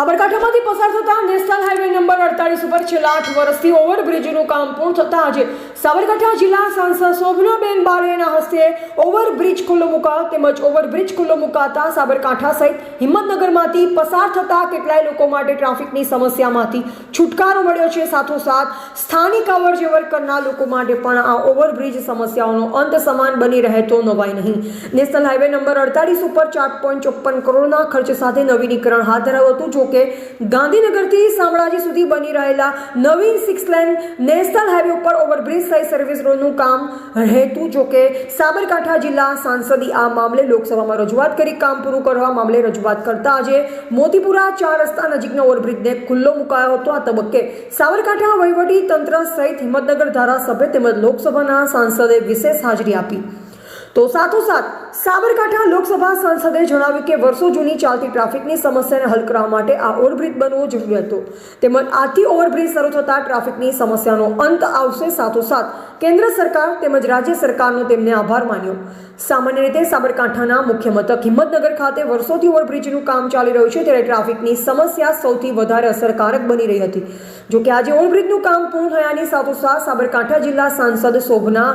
સાબરકાંઠામાંથી પસાર થતા national highway number અડતાલીસ ઉપર છેલ્લા આઠ વર્ષથી ઓવરબ્રિજનું કામ પૂર્ણ થતા આજે સાબરકાંઠા જિલ્લા સાંસદ શોભનાબેન બારેના હસ્તે ઓવરબ્રિજ ખુલ્લો મુકાવ તેમજ ઓવરબ્રિજ ખુલ્લો મુકાતા સાબરકાંઠા સહિત હિંમતનગરમાંથી પસાર થતા કેટલાય લોકો માટે ટ્રાફિકની સમસ્યામાંથી છુટકારો મળ્યો છે. સાથોસાથ સ્થાનિક અવર જવર કરનાર લોકો માટે પણ આ ઓવરબ્રિજ સમસ્યાઓનો અંત સમાન બની રહે તો નવાય નહીં. નેશનલ હાઈવે નંબર અડતાલીસ ઉપર ચાર પોઈન્ટ ચોપન કરોડના ખર્ચ સાથે નવીનીકરણ હાથ ધરાયું હતું. જો કે ગાંધીનગરથી શામળાજી સુધી બની રહેલા નવીન સિક્સ લેન નેશનલ હાઈવે ઉપર ઓવરબ્રિજ સહિત સર્વિસ રોડનું કામ રહેતું જો કે સાબરકાંઠા જિલ્લા સાંસદી આ મામલે લોકસભામાં રજૂઆત કરી કામ પૂરું કરવા મામલે રજૂઆત કરતા આજે મોતીપુરા ચાર રસ્તા નજીકના ઓવરબ્રિજને ખુલ્લો મુકાયો હતો. આ તબક્કે સાબરકાંઠા વહીવટી તંત્ર સહિત હિંમતનગર ધારાસભ્ય તેમજ લોકસભાના સાંસદે વિશેષ હાજરી આપી. તો સાથોસાથ સાબરકાંઠા લોકસભા સાંસદે જણાવ્યું કે વર્ષો જૂની ચાલતી ટ્રાફિકની સમસ્યાને હલ કરવા માટે આ ઓવરબ્રિજ બનવો જરૂરી હતો. તેમજ આથી ઓવરબ્રિજ શરૂ થતાં ટ્રાફિકની સમસ્યાનો અંત આવશે સાથોસાથ કેન્દ્ર સરકાર તેમજ રાજ્ય સરકારનો તેમને આભાર માન્યો. સામાન્ય રીતે સાબરકાંઠાના મુખ્ય મથક હિંમતનગર ખાતે વર્ષોથી ઓવરબ્રિજનું કામ ચાલી રહ્યું છે ત્યારે ટ્રાફિકની સમસ્યા સૌથી વધારે અસરકારક બની રહી હતી. જો કે આજે ઓવરબ્રિજનું કામ પૂર્ણ થયાની સાથોસાથ સાબરકાંઠા જિલ્લા સાંસદ શોભના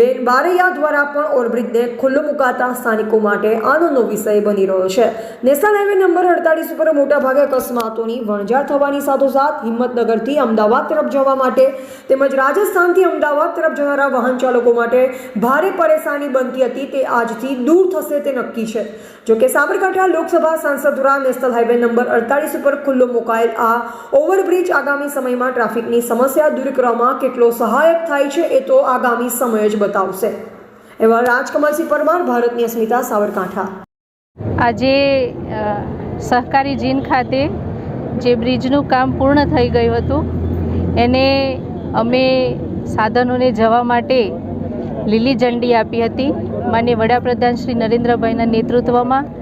બેન બારૈયા દ્વારા પણ ઓવરબ્રિજને ખુલ્લો મુકાતા સ્થાનિકો માટે આનંદનો વિષય બની રહ્યો છે. નેશનલ હાઈવે નંબર અડતાલીસ ઉપર મોટાભાગે અકસ્માતોની વણઝાર થવાની સાથોસાથ હિંમતનગરથી અમદાવાદ તરફ જવા માટે તેમજ રાજસ્થાનથી અમદાવાદ તરફ જનારા વાહન ચાલકો માટે ભારે પરેશાની બનતી હતી તે આજથી દૂર થશે તે નક્કી છે. જોકે સાબરકાંઠા લોકસભા સાંસદ દ્વારા નેશનલ હાઈવે નંબર અડતાલીસ ઉપર ખુલ્લો મુકાયેલ આ ઓવરબ્રિજ આગામી સમયમાં ટ્રાફિકની સમસ્યા દૂર કરવામાં કેટલો સહાયક થાય છે એ તો આગામી સમય જ બતાવશે. એવા રાજકમલસિંહ પરમાર ભારતની અસ્મિતા સાબરકાંઠા આજે સહકારી જીન ખાતે જે બ્રિજનું કામ પૂર્ણ થઈ ગયું હતું, એને અમે સાધનોને જવા માટે લીલી ઝંડી આપી હતી. માન્ય વડાપ્રધાન શ્રી નરેન્દ્રભાઈના નેતૃત્વમાં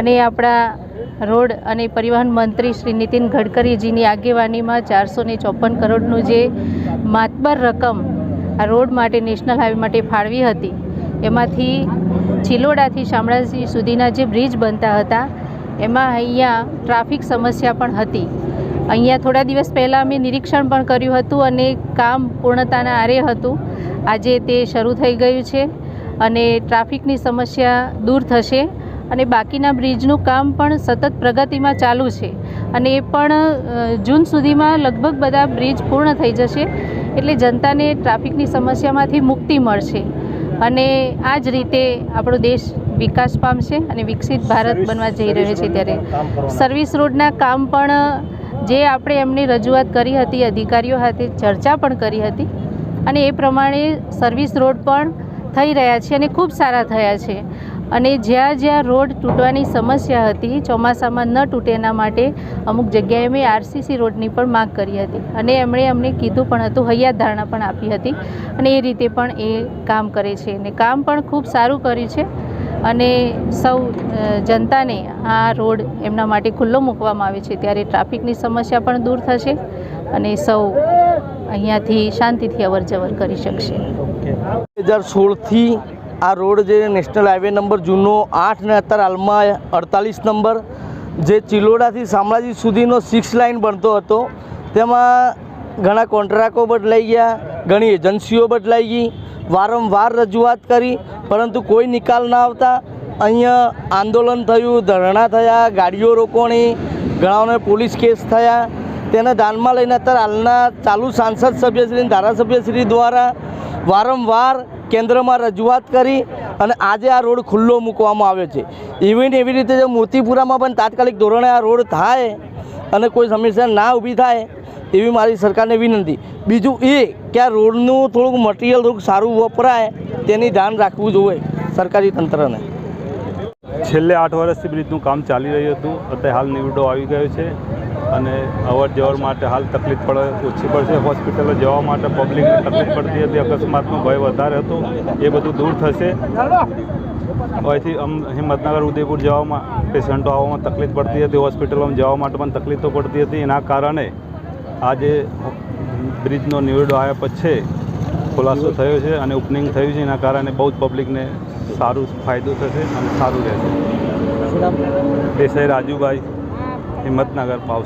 અને આપણા રોડ અને પરિવહન મંત્રી શ્રી નીતિન ગડકરીજીની આગેવાનીમાં ચારસો ને ચોપન કરોડનું જે માતબર રકમ આ રોડ માટે, નેશનલ હાઈવે માટે ફાળવી હતી. એમાંથી ચિલોડાથી શામળાજી સુધીના જે બ્રિજ બનતા હતા, એમાં અહીંયા ટ્રાફિક સમસ્યા પણ હતી. અહીંયા થોડા દિવસ પહેલાં અમે નિરીક્ષણ પણ કર્યું હતું અને કામ પૂર્ણતાના આરે હતું. આજે તે શરૂ થઈ ગયું છે અને ટ્રાફિકની સમસ્યા દૂર થશે અને બાકીના બ્રિજનું કામ પણ સતત પ્રગતિમાં ચાલુ છે. અને એ પણ જૂન સુધીમાં લગભગ બધા બ્રિજ પૂર્ણ થઈ જશે એટલે જનતાને ટ્રાફિકની સમસ્યામાંથી મુક્તિ મળશે. અને આ જ રીતે આપણો દેશ વિકાસ પામશે અને વિકસિત ભારત બનવા જઈ રહ્યો છે ત્યારે. સર્વિસ રોડના કામ પણ જે આપણે એમને રજૂઆત કરી હતી અધિકારીઓ સાથે ચર્ચા પણ કરી હતી અને એ પ્રમાણે સર્વિસ રોડ પણ થઈ રહ્યા છે અને ખૂબ સારા થયા છે. અને જ્યાં જ્યાં રોડ તૂટવાની સમસ્યા હતી, ચોમાસામાં ન તૂટે એના માટે અમુક જગ્યાએ મેં આરસીસી રોડની પણ માંગ કરી હતી. અને એમણે અમને કીધું પણ હતું, હૈયાત ધારણા પણ આપી હતી. અને એ રીતે પણ એ કામ કરે છે. અને કામ પણ ખૂબ સારું કર્યું છે. અને સૌ જનતાને આ રોડ એમના માટે ખુલ્લો મૂકવામાં આવે છે. ત્યારે ટ્રાફિકની સમસ્યા પણ દૂર થશે અને સૌ અહીંયાથી શાંતિથી અવર જવર કરી શકશે. બે હજાર સોળથી આ રોડ જે નેશનલ હાઈવે નંબર જૂનો આઠ ને અત્યારે હાલમાં અડતાલીસ નંબર, જે ચિલોડાથી શામળાજી સુધીનો સિક્સ લાઇન બનતો હતો. તેમાં ઘણા કોન્ટ્રાક્ટો બદલાઈ ગયા, ઘણી એજન્સીઓ બદલાઈ ગઈ, વારંવાર રજૂઆત કરી, પરંતુ કોઈ નિકાલ ના આવતા. અહીંયા આંદોલન થયું, ધરણા થયા, ગાડીઓ રોકવાની, ઘણાઓને પોલીસ કેસ થયા. તેને ધ્યાનમાં લઈને અત્યારે હાલના ચાલુ સાંસદ સભ્યશ્રી ધારાસભ્યશ્રી દ્વારા વારંવાર કેન્દ્રમાં રજૂઆત કરી અને આજે આ રોડ ખુલ્લો મૂકવામાં આવ્યો છે. ઇવન એવી રીતે જો મોતીપુરામાં પણ તાત્કાલિક ધોરણે આ રોડ થાય અને કોઈ સમસ્યા ના ઊભી થાય એવી મારી સરકારને વિનંતી. બીજું એ કે આ રોડનું થોડુંક મટીરિયલ થોડુંક સારું વપરાય તેની ધ્યાન રાખવું જોઈએ સરકારી તંત્રને. છેલ્લે આઠ વર્ષથી બ્રિજનું કામ ચાલી રહ્યું હતું. અત્યારે હાલ નિવડો આવી ગયો છે. અને અવર જવર માટે હાલ તકલીફ પડે ઓછી પડશે. હોસ્પિટલો જવા માટે પબ્લિકને તકલીફ પડતી હતી. અકસ્માતનો ભય વધારે હતો. એ બધું દૂર થશે. અહીંથી અમ હિંમતનગર ઉદયપુર જવામાં પેશન્ટો આવવામાં તકલીફ પડતી હતી. હોસ્પિટલોમાં જવા માટે પણ તકલીફો પડતી હતી. એના કારણે આજે બ્રિજનો નિવેડો આવ્યા પછી ખુલાસો થયો છે અને ઓપનિંગ થયું છે. એના કારણે બહુ જ પબ્લિકને સારું ફાયદો થશે અને સારું રહેશે. દેસાઈ રાજુભાઈ હિંમતનગર પાવસ